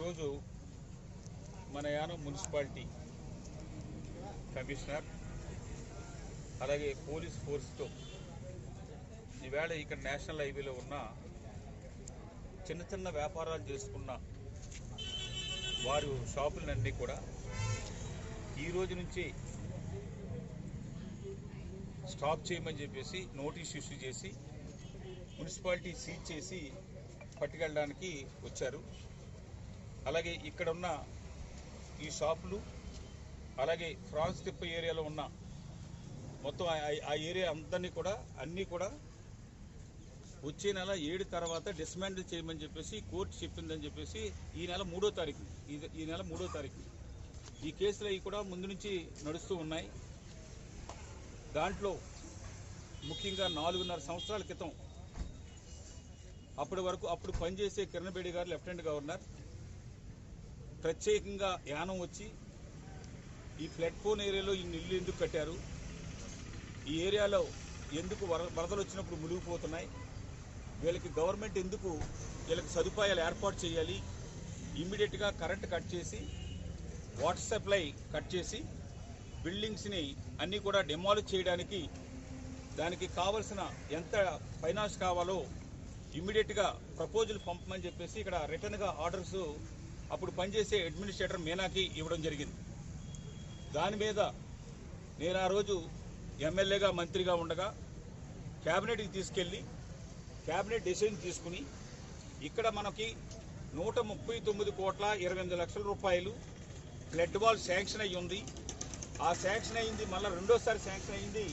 ఈరోజు మన Yanam municipality commissioner అలాగే పోలీస్ ఫోర్స్తో ఈవేళ ఇక్కడ నేషనల్ హైవేలో ఉన్న చిన్న చిన్న వ్యాపారాలు చేసుకున్న వారు షాపులన్నీ కూడా ఈ రోజు నుంచి స్టాప్ చేయమని చెప్పేసి నోటీస్ ఇష్యూ చేసి మున్సిపాలిటీ సీజ్ చేసి పట్టుకెళ్ళడానికి వచ్చారు. అలాగే ఇక్కడ ఉన్న ఈ షాపులు అలాగే ఫ్రాన్స్ తిప్ప ఏరియాలో ఉన్న మొత్తం ఆ- ఆ- ఏరియా అందరినీ కూడా అన్నీ కూడా వచ్చే నెల ఏడు తర్వాత డిస్మాండిల్ చేయమని చెప్పేసి కోర్టు చెప్పిందని చెప్పేసి ఈ నెల మూడో తారీఖు ఈ- ఈ నెల మూడో తారీఖు. ఈ కేసులు అవి కూడా ముందు నుంచి నడుస్తూ ఉన్నాయి. దాంట్లో ముఖ్యంగా నాలుగున్నర సంవత్సరాల క్రితం అప్పటి వరకు అప్పుడు పనిచేసే కిరణ్ బేడి గారు లెఫ్టినెంట్ గవర్నర్ ప్రత్యేకంగా యానం వచ్చి ఈ ప్లాట్ఫోన్ ఏరియాలో ఈ ఇల్లు ఎందుకు కట్టారు? ఈ ఏరియాలో ఎందుకు వరదలు వచ్చినప్పుడు మునిగిపోతున్నాయి? వీళ్ళకి గవర్నమెంట్ ఎందుకు వీళ్ళకి సదుపాయాలు ఏర్పాటు చేయాలి? ఇమ్మీడియట్గా కరెంట్ కట్ చేసి వాటర్ సప్లై కట్ చేసి బిల్డింగ్స్ని అన్నీ కూడా డెమాలిష్ చేయడానికి దానికి కావలసిన ఎంత ఫైనాన్స్ కావాలో ఇమ్మీడియట్గా ప్రపోజల్ పంపమని చెప్పేసి ఇక్కడ రిటర్న్గా ఆర్డర్స్ అప్పుడు పనిచేసే అడ్మినిస్ట్రేటర్ మీనాకి ఇవ్వడం జరిగింది. దాని మీద నేను ఆ రోజు ఎమ్మెల్యేగా మంత్రిగా ఉండగా క్యాబినెట్కి తీసుకెళ్ళి క్యాబినెట్ డెసిషన్ తీసుకుని ఇక్కడ మనకి నూట ముప్పై తొమ్మిది కోట్ల ఇరవై ఎనిమిది లక్షల రూపాయలు బ్లడ్ వాల్ శాంక్షన్ అయ్యి ఉంది. ఆ శాంక్షన్ అయింది మళ్ళీ రెండోసారి శాంక్షన్ అయింది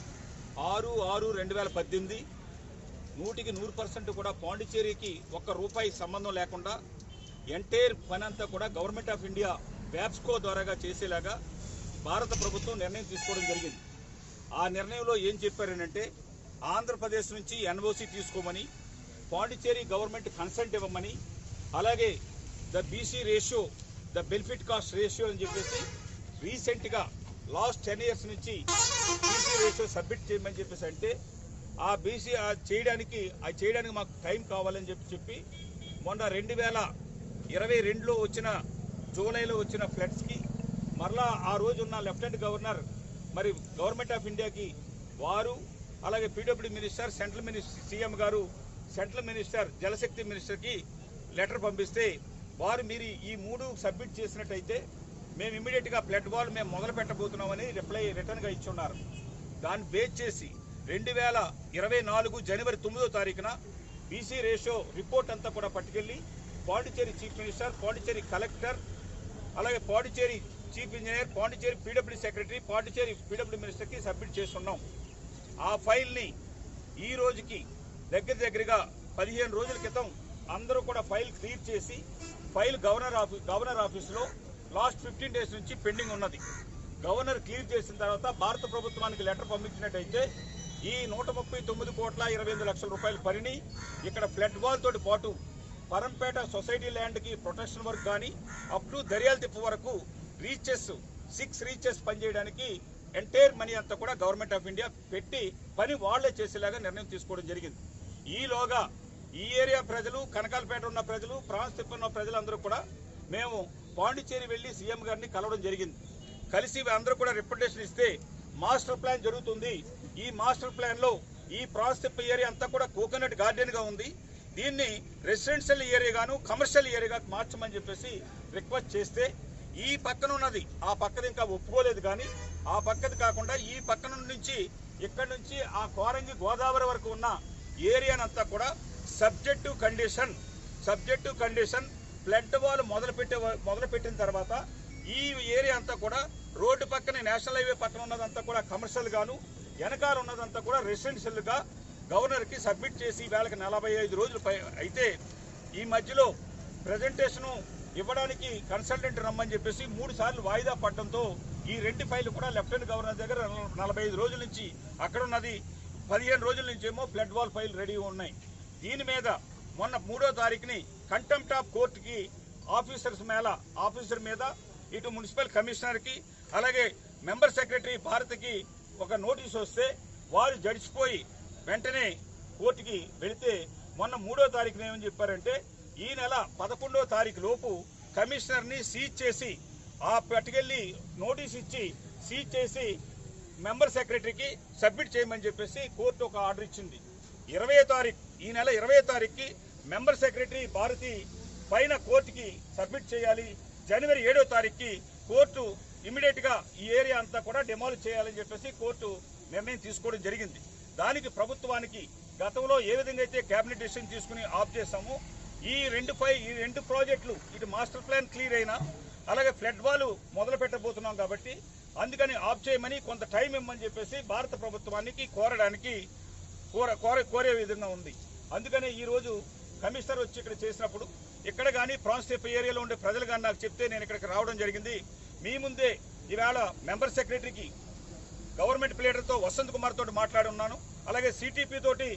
ఆరు ఆరు రెండు వేల పద్దెనిమిది. నూటికి నూరు పర్సెంట్ కూడా పాండిచేరికి ఒక్క రూపాయి సంబంధం లేకుండా ఎంటైర్ పని అంతా కూడా గవర్నమెంట్ ఆఫ్ ఇండియా వ్యాప్స్కో ద్వారాగా చేసేలాగా భారత ప్రభుత్వం నిర్ణయం తీసుకోవడం జరిగింది. ఆ నిర్ణయంలో ఏం చెప్పారనంటే ఆంధ్రప్రదేశ్ నుంచి ఎన్ఓసి తీసుకోమని పాండిచేరి గవర్నమెంట్ కన్సెంట్ ఇవ్వమని అలాగే the BC ratio the benefit cost ratio అని చెప్పేసి రీసెంట్గా లాస్ట్ టెన్ ఇయర్స్ నుంచి బీసీ రేషియో సబ్మిట్ చేయమని చెప్పేసి అంటే ఆ బీసీ ఆ చేయడానికి అది చేయడానికి మాకు టైం కావాలని చెప్పి చెప్పి మొన్న రెండు వేల ఇరవై రెండులో వచ్చిన జూలైలో వచ్చిన ఫ్లడ్స్కి మరలా ఆ రోజు ఉన్న లెఫ్టినెంట్ గవర్నర్ మరి గవర్నమెంట్ ఆఫ్ ఇండియాకి వారు అలాగే PW minister central minister CM గారు సెంట్రల్ మినిస్టర్ జలశక్తి మినిస్టర్కి లెటర్ పంపిస్తే వారు మీరు ఈ మూడు సబ్మిట్ చేసినట్టయితే మేము ఇమీడియట్గా ఫ్లడ్ వాల్ మేము మొదలు పెట్టబోతున్నామని రిప్లై రిటర్న్గా ఇచ్చున్నారు. దాన్ని బేస్ చేసి రెండు వేల ఇరవై నాలుగు జనవరి తొమ్మిదో తారీఖున బీసీ రేషియో రిపోర్ట్ అంతా కూడా పట్టుకెళ్ళి Pondicherry chief minister Pondicherry collector అలాగే Pondicherry chief engineer Pondicherry PW secretary Pondicherry PW మినిస్టర్కి submit చేస్తున్నాం. ఆ ఫైల్ని ఈ రోజుకి దగ్గర దగ్గరగా పదిహేను రోజుల క్రితం అందరూ కూడా ఫైల్ క్లియర్ చేసి ఫైల్ గవర్నర్ ఆఫీ గవర్నర్ ఆఫీస్లో లాస్ట్ ఫిఫ్టీన్ డేస్ నుంచి పెండింగ్ ఉన్నది. గవర్నర్ క్లియర్ చేసిన తర్వాత భారత ప్రభుత్వానికి లెటర్ పంపించినట్టయితే ఈ నూట ముప్పై తొమ్మిది కోట్ల ఇరవై ఎనిమిది లక్షల రూపాయల పనిని ఇక్కడ ఫ్లడ్ వాల్ తోటి పాటు పరంపేట సొసైటీ ల్యాండ్కి ప్రొటెక్షన్ వర్క్ కానీ అప్ టు దర్యాల తిప్పు వరకు రీచెస్ సిక్స్ రీచెస్ పనిచేయడానికి ఎంటైర్ మనీ అంతా కూడా గవర్నమెంట్ ఆఫ్ ఇండియా పెట్టి పని వాళ్ళే చేసేలాగా నిర్ణయం తీసుకోవడం జరిగింది. ఈలోగా ఈ ఏరియా ప్రజలు కనకాలపేట ఉన్న ప్రజలు ప్రాన్స్ తిప్పు ఉన్న ప్రజలందరూ కూడా మేము పాండిచేరి వెళ్ళి సీఎం గారిని కలవడం జరిగింది. కలిసి అందరూ కూడా రిప్రజెంటేషన్ ఇస్తే మాస్టర్ ప్లాన్ జరుగుతుంది. ఈ మాస్టర్ ప్లాన్లో ఈ ప్రాన్స్ తిప్పు ఏరియా అంతా కూడా కోకోనట్ గార్డెన్గా ఉంది. దీన్ని రెసిడెన్షియల్ ఏరియాగాను కమర్షియల్ ఏరియాగా మార్చమని చెప్పేసి రిక్వెస్ట్ చేస్తే ఈ పక్కన ఉన్నది ఆ పక్కది ఇంకా ఒప్పుకోలేదు కానీ ఆ పక్కది కాకుండా ఈ పక్కన నుంచి ఇక్కడ నుంచి ఆ కోరంగి గోదావరి వరకు ఉన్న ఏరియానంతా కూడా subject condition subject condition flood wall మొదలుపెట్టే మొదలుపెట్టిన తర్వాత ఈ ఏరియా అంతా కూడా రోడ్డు పక్కన నేషనల్ హైవే పక్కన ఉన్నదంతా కూడా కమర్షియల్ గాను వెనకాల ఉన్నదంతా కూడా రెసిడెన్షియల్గా గవర్నర్కి సబ్మిట్ చేసి వేళకి నలభై ఐదు రోజులు పై అయితే ఈ మధ్యలో ప్రజెంటేషను ఇవ్వడానికి కన్సల్టెంట్ రమ్మని చెప్పేసి మూడు సార్లు వాయిదా పడడంతో ఈ రెండు ఫైల్ కూడా లెఫ్టినెంట్ గవర్నర్ దగ్గర నలభై ఐదు రోజుల నుంచి అక్కడ ఉన్నది. పదిహేను రోజుల నుంచేమో blood flood wall file ready ఉన్నాయి. దీని మీద మొన్న మూడో తారీఖుని కంటెంప్ట్ ఆఫ్ కోర్టుకి ఆఫీసర్స్ మేళ ఆఫీసర్ మీద ఇటు మున్సిపల్ కమిషనర్కి అలాగే మెంబర్ సెక్రటరీ భారత్కి ఒక నోటీస్ వస్తే వారు జడిచిపోయి వెంటనే కోర్టుకి వెళితే మొన్న మూడో తారీఖున ఏమని చెప్పారంటే ఈ నెల పదకొండో తారీఖు లోపు కమిషనర్ని సీజ్ చేసి ఆ పట్టుకెళ్ళి నోటీస్ ఇచ్చి సీజ్ చేసి మెంబర్ సెక్రటరీకి సబ్మిట్ చేయమని చెప్పేసి కోర్టు ఒక ఆర్డర్ ఇచ్చింది. ఇరవై తారీఖు ఈ నెల ఇరవై తారీఖుకి మెంబర్ సెక్రటరీ భారతి పైన కోర్టుకి సబ్మిట్ చేయాలి. జనవరి ఏడో తారీఖుకి కోర్టు ఇమీడియట్గా ఈ ఏరియా అంతా కూడా డెమాలిష్ చేయాలని చెప్పేసి కోర్టు నిర్ణయం తీసుకోవడం జరిగింది. దానికి ప్రభుత్వానికి గతంలో ఏ విధంగా అయితే కేబినెట్ డిసిషన్ తీసుకుని ఆఫ్ చేశామో ఈ రెండు పై ఈ రెండు ప్రాజెక్టులు ఇటు మాస్టర్ ప్లాన్ క్లియర్ అయినా అలాగే ఫ్లడ్ వాల్ మొదలు పెట్టబోతున్నాం కాబట్టి అందుకని ఆఫ్ చేయమని కొంత టైం ఇమ్మని చెప్పేసి భారత ప్రభుత్వానికి కోరడానికి కోర కోర కోరే విధంగా ఉంది. అందుకనే ఈరోజు కమిషనర్ వచ్చి ఇక్కడ చేసినప్పుడు ఇక్కడ కానీ ప్రాన్స్టేప్ ఏరియాలో ఉండే ప్రజలు కానీ నాకు చెప్తే నేను ఇక్కడికి రావడం జరిగింది. మీ ముందే ఈవేళ మెంబర్ సెక్రటరీకి గవర్నమెంట్ ప్లేటర్తో వసంత్ కుమార్ తోటి మాట్లాడి ఉన్నాను. అలాగే సిటీపీ తోటి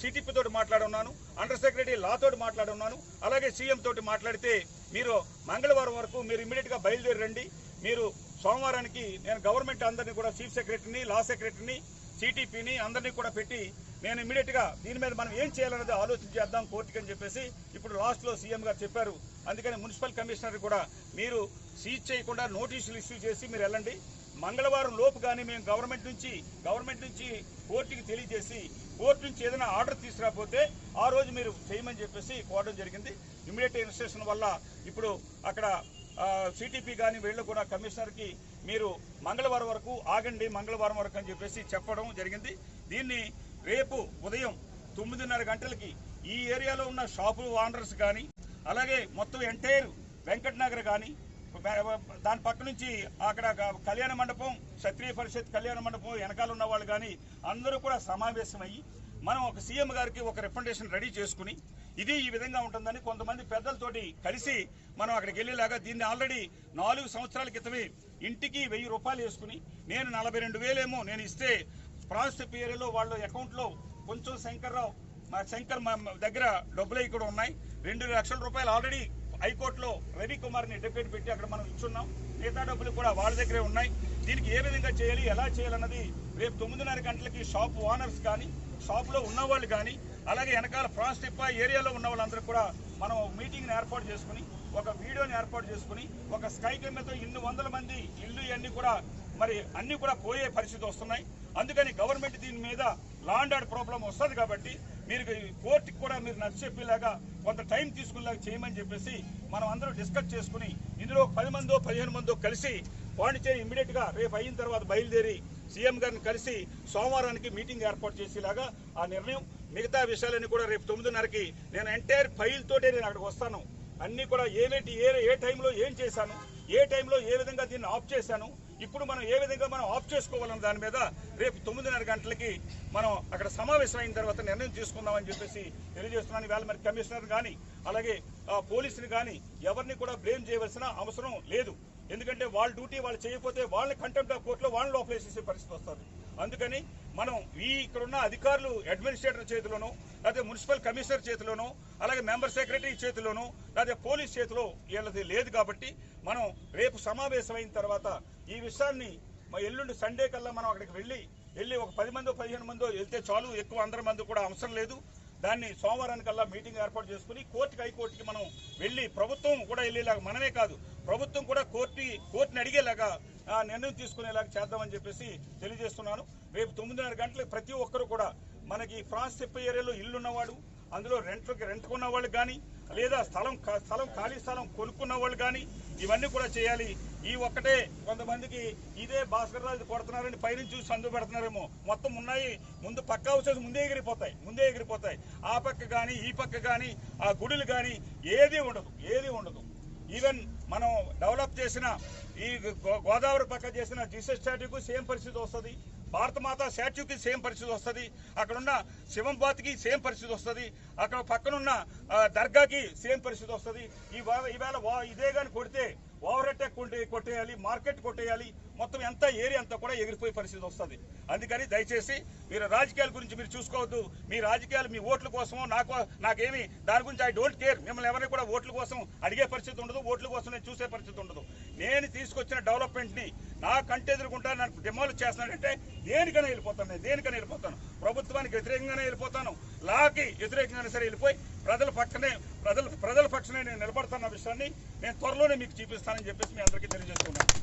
సిటీపీ తోటి మాట్లాడున్నాను అండర్ సెక్రటరీ లా తోటి మాట్లాడున్నాను అలాగే సీఎం తోటి మాట్లాడితే మీరు మంగళవారం వరకు మీరు ఇమీడియట్ బయలుదేరండి బయలుదేరి రండి. మీరు సోమవారానికి నేను గవర్నమెంట్ అందరినీ కూడా చీఫ్ సెక్రటరీని లా సెక్రటరీని సిటీపీని అందరినీ కూడా పెట్టి నేను ఇమీడియట్గా దీని మీద మనం ఏం చేయాలనేది ఆలోచన చేద్దాం కోర్టుకి అని చెప్పేసి ఇప్పుడు లాస్ట్లో సీఎం గారు చెప్పారు. అందుకని మున్సిపల్ కమిషనర్ కూడా మీరు సీజ్ చేయకుండా నోటీసులు ఇష్యూ చేసి మీరు వెళ్ళండి. మంగళవారం లోపు కానీ మేము గవర్నమెంట్ నుంచి గవర్నమెంట్ నుంచి కోర్టుకి తెలియజేసి కోర్టు నుంచి ఏదైనా ఆర్డర్ తీసుకురాకపోతే ఆ రోజు మీరు చేయమని చెప్పేసి కోరడం జరిగింది. ఇమీడియట్ ఇన్స్ట్రక్షన్ వల్ల ఇప్పుడు అక్కడ సిటీపీ కానీ వీళ్ళు కూడా కమిషనర్కి మీరు మంగళవారం వరకు ఆగండి మంగళవారం వరకు అని చెప్పేసి చెప్పడం జరిగింది. దీన్ని రేపు ఉదయం తొమ్మిదిన్నర గంటలకి ఈ ఏరియాలో ఉన్న షాపు ఓనర్స్ కానీ అలాగే మొత్తం ఎంటైర్ వెంకట్ నగర్ కానీ దాని పక్క నుంచి అక్కడ కళ్యాణ మండపం క్షత్రియ పరిషత్ కళ్యాణ మండపం వెనకాల ఉన్న వాళ్ళు కానీ అందరూ కూడా సమావేశమయ్యి మనం ఒక సీఎం గారికి ఒక రికమెండేషన్ రెడీ చేసుకుని ఇది ఈ విధంగా ఉంటుందని కొంతమంది పెద్దలతోటి కలిసి మనం అక్కడికి వెళ్ళేలాగా దీన్ని ఆల్రెడీ నాలుగు సంవత్సరాల క్రితమే ఇంటికి వెయ్యి రూపాయలు వేసుకుని నేను నలభై రెండు వేలేమో నేను ఇస్తే ప్రాజెక్ట్ ఏరియాలో వాళ్ళ అకౌంట్లో కొంచెం శంకర్రావు మా శంకర్ మా దగ్గర డబ్బులు అవి కూడా ఉన్నాయి. రెండు లక్షల రూపాయలు ఆల్రెడీ హైకోర్టులో రవి కుమార్ని డెప్యూటీ పెట్టి అక్కడ మనం ఇచ్చున్నాం. మిగతా డబ్బులు కూడా వాళ్ళ దగ్గరే ఉన్నాయి. దీనికి ఏ విధంగా చేయాలి ఎలా చేయాలన్నది రేపు తొమ్మిదిన్నర గంటలకి షాప్ ఓనర్స్ కానీ షాప్లో ఉన్నవాళ్ళు కానీ అలాగే వెనకాల ప్రాస్టిప్ప ఏరియాలో ఉన్న వాళ్ళందరూ కూడా మనం మీటింగ్ని ఏర్పాటు చేసుకుని ఒక వీడియోని ఏర్పాటు చేసుకుని ఒక స్కై కెమెరాతో ఇన్ని వందల మంది ఇల్లు ఇవన్నీ కూడా మరి అన్నీ కూడా పోయే పరిస్థితి వస్తున్నాయి. అందుకని గవర్నమెంట్ దీని మీద లాండ్ ఆర్డర్ ప్రాబ్లం వస్తుంది కాబట్టి మీరు కోర్టుకి కూడా మీరు నచ్చచెప్పేలాగా కొంత టైం తీసుకునేలాగా చేయమని చెప్పేసి మనం అందరూ డిస్కస్ చేసుకుని ఇందులో పది మందో పదిహేను మందో కలిసి పాండిచేరి ఇమ్మీడియట్గా రేపు అయిన తర్వాత బయలుదేరి సీఎం గారిని కలిసి సోమవారానికి మీటింగ్ ఏర్పాటు చేసేలాగా ఆ నిర్ణయం మిగతా విషయాలన్నీ కూడా రేపు తొమ్మిదిన్నరకి నేను ఎంటైర్ ఫైల్తోటే నేను అక్కడికి వస్తాను. అన్నీ కూడా ఏవేటి ఏ ఏ టైంలో ఏం చేశాను ఏ టైంలో ఏ విధంగా దీన్ని ఆఫ్ చేశాను ఇప్పుడు మనం ఏ విధంగా మనం ఆఫ్ చేసుకోవాలన్న దాని మీద రేపు తొమ్మిదిన్నర గంటలకి మనం అక్కడ సమావేశం అయిన తర్వాత నిర్ణయం తీసుకుందామని చెప్పేసి తెలియజేస్తున్నాను. ఇవాళ మరి కమిషనర్ కానీ అలాగే పోలీసుని కానీ ఎవరిని కూడా బ్లేమ్ చేయవలసిన అవసరం లేదు. ఎందుకంటే వాళ్ళ డ్యూటీ వాళ్ళు చేయకపోతే వాళ్ళని కంటెంప్ట్ ఆఫ్ కోర్టులో వాళ్ళని లోపలేసేసే పరిస్థితి వస్తుంది. అందుకని మనం ఈ ఇక్కడున్న అధికారులు అడ్మినిస్ట్రేటర్ చేతిలోనూ లేకపోతే మున్సిపల్ కమిషనర్ చేతిలోనూ అలాగే మెంబర్ సెక్రటరీ చేతిలోనూ లేకపోతే పోలీస్ చేతిలో వీళ్ళది లేదు కాబట్టి మనం రేపు సమావేశం అయిన తర్వాత ఈ విషయాన్ని మా ఎల్లుండి సండే కల్లా మనం అక్కడికి వెళ్ళి వెళ్ళి ఒక పది మందో పదిహేను మందో వెళ్తే చాలు ఎక్కువ అందరి మంది కూడా అవసరం లేదు. దాన్ని సోమవారానికల్లా మీటింగ్ ఏర్పాటు చేసుకుని కోర్టుకి హైకోర్టుకి మనం వెళ్ళి ప్రభుత్వం కూడా వెళ్ళేలాగా మనమే కాదు ప్రభుత్వం కూడా కోర్టు కోర్టుని అడిగేలాగా నిర్ణయం తీసుకునేలాగా చేద్దామని చెప్పేసి తెలియజేస్తున్నాను. రేపు తొమ్మిదిన్నర గంటలకు ప్రతి ఒక్కరు కూడా మనకి ఫ్రాన్స్ చెప్పే ఏరియాలో ఇల్లున్నవాడు అందులో రెంట్కి రెంట్కున్న వాళ్ళు కానీ లేదా స్థలం కా- స్థలం ఖాళీ స్థలం కొనుక్కున్న వాళ్ళు కానీ ఇవన్నీ కూడా చేయాలి. ఈ ఒక్కటే కొంతమందికి ఇదే భాస్కర్ రాజు కొడుతున్నారని పైనుంచి చూసి సందు పెడుతున్నారేమో. మొత్తం ఉన్నాయి. ముందు పక్క హౌసెస్ ముందే ఎగిరిపోతాయి. ముందే ఎగిరిపోతాయి. ఆ పక్క కానీ ఈ పక్క కానీ ఆ గుడులు కానీ ఏది ఉండదు. ఏది ఉండదు. ఈవెన్ మనం డెవలప్ చేసిన ఈ గో- గోదావరి పక్క చేసిన జీసస్ స్టాట్యూకు సేమ్ పరిస్థితి వస్తుంది. భారత మాత స్టాట్యూకి సేమ్ పరిస్థితి వస్తుంది. అక్కడున్న శివంబాత్కి సేమ్ పరిస్థితి వస్తుంది. అక్కడ పక్కనున్న దర్గాకి సేమ్ పరిస్థితి వస్తుంది. ఈ వా- ఈవేళ వా- ఇదే కానీ కొడితే ఓవర్ అటాక్ కొట్టే కొట్టేయాలి మార్కెట్ కొట్టేయాలి మొత్తం ఎంత ఏరియా అంతా కూడా ఎగిరిపోయే పరిస్థితి వస్తుంది. అందుకని దయచేసి మీరు రాజకీయాల గురించి మీరు చూసుకోవద్దు. మీ రాజకీయాలు మీ ఓట్ల కోసమో నాకు నాకేమి దాని గురించి ఐ డోంట్ కేర్. మిమ్మల్ని ఎవరిని కూడా ఓట్ల కోసం అడిగే పరిస్థితి ఉండదు ఓట్ల కోసం నేను చూసే పరిస్థితి ఉండదు. నేను తీసుకొచ్చిన డెవలప్మెంట్ని నా కంటే ఎదురుకుంటా నన్ను డిమాలిష్ చేస్తున్నాడంటే దేనికైనా వెళ్ళిపోతాను నేను దేనికైనా వెళ్ళిపోతాను. ప్రభుత్వానికి వ్యతిరేకంగానే వెళ్ళిపోతాను. లాకి వ్యతిరేకంగానే సరే వెళ్ళిపోయి ప్రజల పక్కనే ప్రజల ప్రజల పక్షనే నేను నిలబడుతున్న విషయాన్ని నేను త్వరలోనే మీకు చూపిస్తానని చెప్పేసి మీ అందరికీ తెలియజేస్తున్నాను.